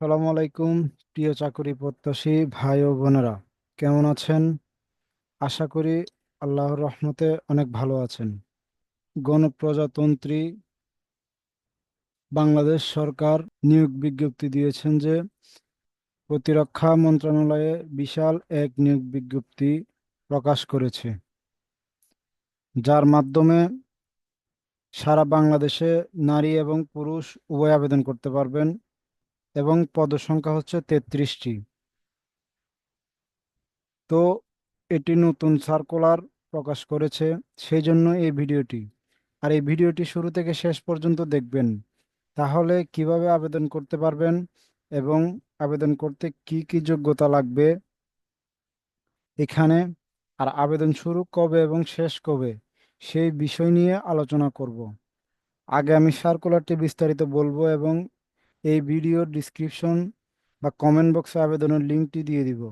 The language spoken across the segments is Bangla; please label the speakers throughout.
Speaker 1: সালামু আলাইকুম, প্রিয় চাকরি প্রত্যাশী ভাই ও বোনেরা, কেমন আছেন? আশা করি আল্লাহর রহমতে অনেক ভালো আছেন। গণপ্রজাতন্ত্রী বাংলাদেশ সরকার নিয়োগ বিজ্ঞপ্তি দিয়েছেন যে প্রতিরক্ষা মন্ত্রণালয়ে বিশাল এক নিয়োগ বিজ্ঞপ্তি প্রকাশ করেছে, যার মাধ্যমে সারা বাংলাদেশে নারী এবং পুরুষ উভয় আবেদন করতে পারবেন। এবং পদসংখ্যা হচ্ছে তেত্রিশটি। তো এটি নতুন সার্কুলার প্রকাশ করেছে সেই জন্য এই ভিডিওটি। আর এই ভিডিওটি শুরু থেকে শেষ পর্যন্ত দেখবেন। তাহলে কীভাবে আবেদন করতে পারবেন এবং আবেদন করতে কি কি যোগ্যতা লাগবে এখানে, আর আবেদন শুরু কবে এবং শেষ কবে, সেই বিষয় নিয়ে আলোচনা করব। আগে আমি সার্কুলারটি বিস্তারিত বলব এবং এই ভিডিওর ডিসক্রিপশন বা কমেন্ট বক্সে আবেদনের লিঙ্কটি দিয়ে দিব।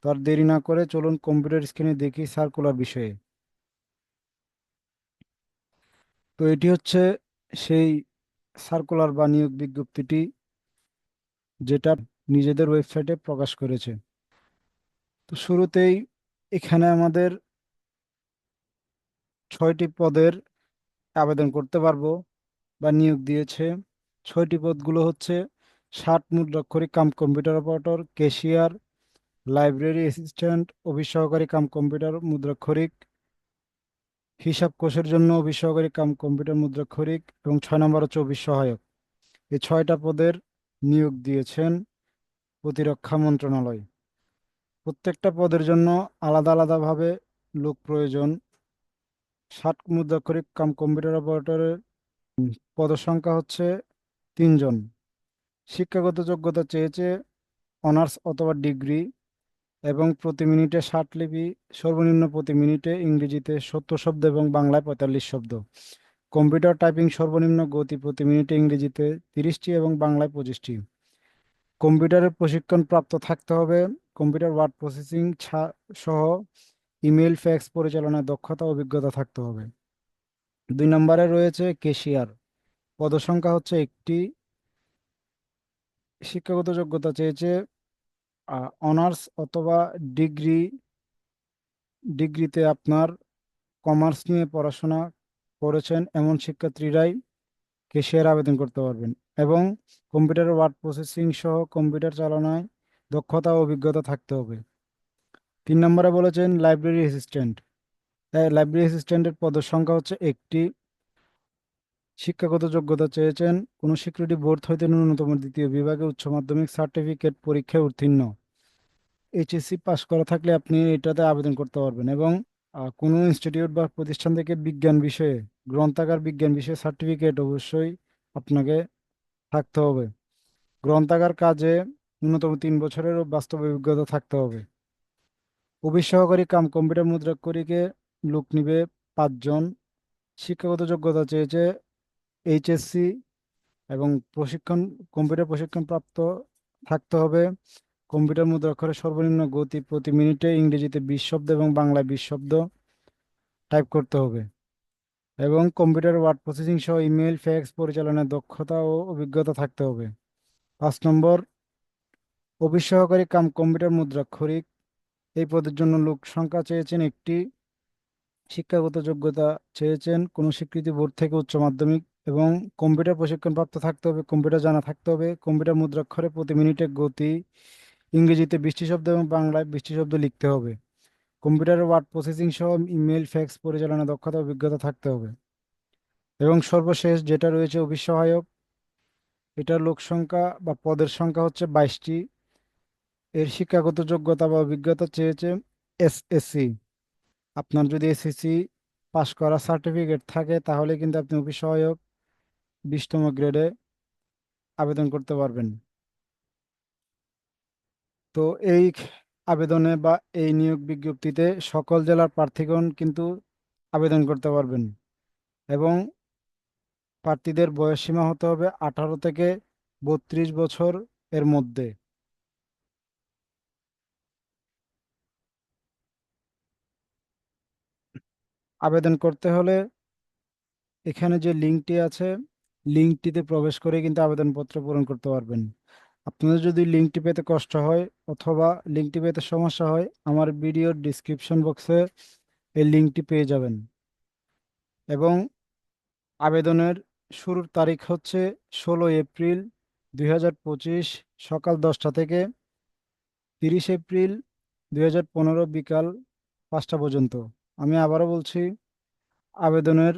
Speaker 1: তো আর দেরি না করে চলুন কম্পিউটার স্ক্রিনে দেখি সার্কুলার বিষয়ে। তো এটি হচ্ছে সেই সার্কুলার বা নিয়োগ বিজ্ঞপ্তিটি যেটা নিজেদের ওয়েবসাইটে প্রকাশ করেছে। তো শুরুতেই এখানে আমাদের ছয়টি পদের আবেদন করতে পারব বা নিয়োগ দিয়েছে। ছয়টি পদগুলো হচ্ছে ষাট মুদ্রাক্ষরিক cum computer operator, cashier, library assistant, office সহকারী কাম কম্পিউটার মুদ্রাক্ষরিক, হিসাব কোষের জন্য অফিস সহকারী কাম কম্পিউটার মুদ্রাক্ষরিক এবং ছয় নম্বর হচ্ছে অফিস সহায়ক। এই ছয়টা পদের নিয়োগ দিয়েছেন প্রতিরক্ষা মন্ত্রণালয়। প্রত্যেকটা পদের জন্য আলাদা আলাদাভাবে লোক প্রয়োজন। ষাট মুদ্রাক্ষরিক কাম কম্পিউটার অপারেটরের পদসংখ্যা হচ্ছে তিনজন। শিক্ষাগত যোগ্যতা চেয়েছে অনার্স অথবা ডিগ্রি এবং প্রতি মিনিটে ষাট লিপি, সর্বনিম্ন প্রতি মিনিটে ইংরেজিতে সত্তর শব্দ এবং বাংলায় পঁয়তাল্লিশ শব্দ। কম্পিউটার টাইপিং সর্বনিম্ন গতি প্রতি মিনিটে ইংরেজিতে তিরিশটি এবং বাংলায় পঁচিশটি। কম্পিউটারের প্রশিক্ষণ প্রাপ্ত থাকতে হবে। কম্পিউটার ওয়ার্ড প্রসেসিং সহ ইমেল ফ্যাক্স পরিচালনায় দক্ষতা অভিজ্ঞতা থাকতে হবে। দুই নম্বরে রয়েছে কেশিয়ার পদসংখ্যা হচ্ছে একটি। শিক্ষাগত যোগ্যতা চেয়েছে অনার্স অথবা ডিগ্রি ডিগ্রিতে আপনার কমার্স নিয়ে পড়াশোনা করেছেন এমন শিক্ষার্থীরাই কেশিয়ার আবেদন করতে পারবেন এবং কম্পিউটার ওয়ার্ড প্রসেসিং সহ কম্পিউটার চালনায় দক্ষতা ও অভিজ্ঞতা থাকতে হবে। তিন নম্বরে বলেছেন লাইব্রেরি অ্যাসিস্ট্যান্ট লাইব্রেরি অ্যাসিস্ট্যান্টের পদের সংখ্যা হচ্ছে একটি। শিক্ষাগত যোগ্যতা চেয়েছেন। কোনো স্বীকৃতি বোর্ড হইতে ন্যূনতম দ্বিতীয় বিভাগে উচ্চ মাধ্যমিক সার্টিফিকেট পরীক্ষায় উত্তীর্ণ। এইচএসসি পাস করা থাকলে আপনি এটাতে আবেদন করতে পারবেন এবং কোনো ইনস্টিটিউট বা প্রতিষ্ঠান থেকে বিজ্ঞান বিষয়ে, গ্রন্থাগার বিজ্ঞান বিষয়ে সার্টিফিকেট অবশ্যই আপনাকে থাকতে হবে। গ্রন্থাগার কাজে ন্যূনতম তিন বছরেরও বাস্তব অভিজ্ঞতা থাকতে হবে। অফিস সহকারী কাম কম্পিউটার মুদ্রাক্ষরীকে লোক নিবে পাঁচজন। শিক্ষাগত যোগ্যতা চেয়েছে এইচএসসি এবং প্রশিক্ষণ, কম্পিউটার প্রশিক্ষণ প্রাপ্ত থাকতে হবে। কম্পিউটার মুদ্রাক্ষরের সর্বনিম্ন গতি প্রতি মিনিটে ইংরেজিতে বিশ শব্দ এবং বাংলায় বিশ শব্দ টাইপ করতে হবে। এবং কম্পিউটার ওয়ার্ড প্রসেসিং সহ ইমেল ফ্যাক্স পরিচালনার দক্ষতা ও অভিজ্ঞতা থাকতে হবে। পাঁচ নম্বর, অফিস সহকারী কাম কম্পিউটার মুদ্রাক্ষরিক এই পদের জন্য লোক সংখ্যা চেয়েছেন একটি, শিক্ষাগত যোগ্যতা চেয়েছেন কোনো স্বীকৃতি বোর্ড থেকে উচ্চ মাধ্যমিক। এবং কম্পিউটার প্রশিক্ষণ প্রাপ্ত থাকতে হবে কম্পিউটার জানা থাকতে হবে কম্পিউটার মুদ্রাক্ষরে প্রতি মিনিটে গতি, ইংরেজিতে বৃষ্টি শব্দ এবং বাংলায় বৃষ্টি শব্দ লিখতে হবে। কম্পিউটারের ওয়ার্ড প্রসেসিং সহ ইমেল ফ্যাক্স পরিচালনা দক্ষতা, অভিজ্ঞতা থাকতে হবে। এবং সর্বশেষ যেটা রয়েছে অফিস সহায়ক এটার লোক সংখ্যা বা পদের সংখ্যা হচ্ছে বাইশটি। এর শিক্ষাগত যোগ্যতা বা অভিজ্ঞতা চেয়েছে এসএসসি আপনার যদি এসএসসি পাশ করা সার্টিফিকেট থাকে, তাহলে কিন্তু আপনি অফিস সহায়ক বিশতম গ্রেডে আবেদন করতে পারবেন। তো এই আবেদনে বা এই নিয়োগ বিজ্ঞপ্তিতে সকল জেলার প্রার্থীগণ কিন্তু আবেদন করতে পারবেন এবং প্রার্থীদের বয়স সীমা হতে হবে আঠারো থেকে বত্রিশ বছর এর মধ্যে। আবেদন করতে হলে এখানে যে লিঙ্কটি আছে লিঙ্কটিতে প্রবেশ করে কিন্তু আবেদনপত্র পূরণ করতে পারবেন। আপনাদের যদি লিঙ্কটি পেতে কষ্ট হয় অথবা লিঙ্কটি পেতে সমস্যা হয়, আমার ভিডিওর ডিসক্রিপশন বক্সে এই লিঙ্কটি পেয়ে যাবেন। এবং আবেদনের শুরুর তারিখ হচ্ছে ষোলো এপ্রিল দুই হাজার পঁচিশ সকাল দশটা থেকে তিরিশ এপ্রিল দুই হাজার পনেরো বিকাল পাঁচটা পর্যন্ত। আমি আবারও বলছি, আবেদনের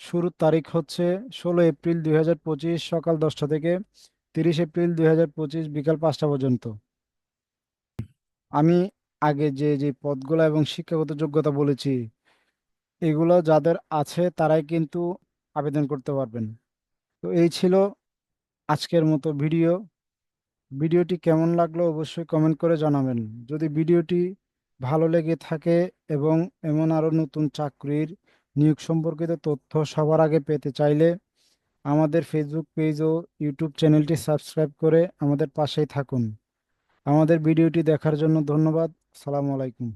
Speaker 1: শুরুর তারিখ হচ্ছে ষোলো এপ্রিল দুই হাজার পঁচিশ সকাল দশটা থেকে তিরিশ এপ্রিল দুই হাজার পঁচিশ বিকাল পাঁচটা পর্যন্ত। আমি আগে যে যে পদগুলো এবং শিক্ষাগত যোগ্যতা বলেছি, এগুলো যাদের আছে তারাই কিন্তু আবেদন করতে পারবেন। তো এই ছিল আজকের মতো ভিডিও। ভিডিওটি কেমন লাগল অবশ্যই কমেন্ট করে জানাবেন। যদি ভিডিওটি ভালো লেগে থাকে এবং এমন আরও নতুন চাকরির নিয়োগ সম্পর্কিত তথ্য সবার আগে পেতে চাইলে আমাদের ফেসবুক পেজ ও ইউটিউব চ্যানেলটি সাবস্ক্রাইব করে আমাদের পাশেই থাকুন। আমাদের ভিডিওটি দেখার জন্য ধন্যবাদ। সালামু আলাইকুম।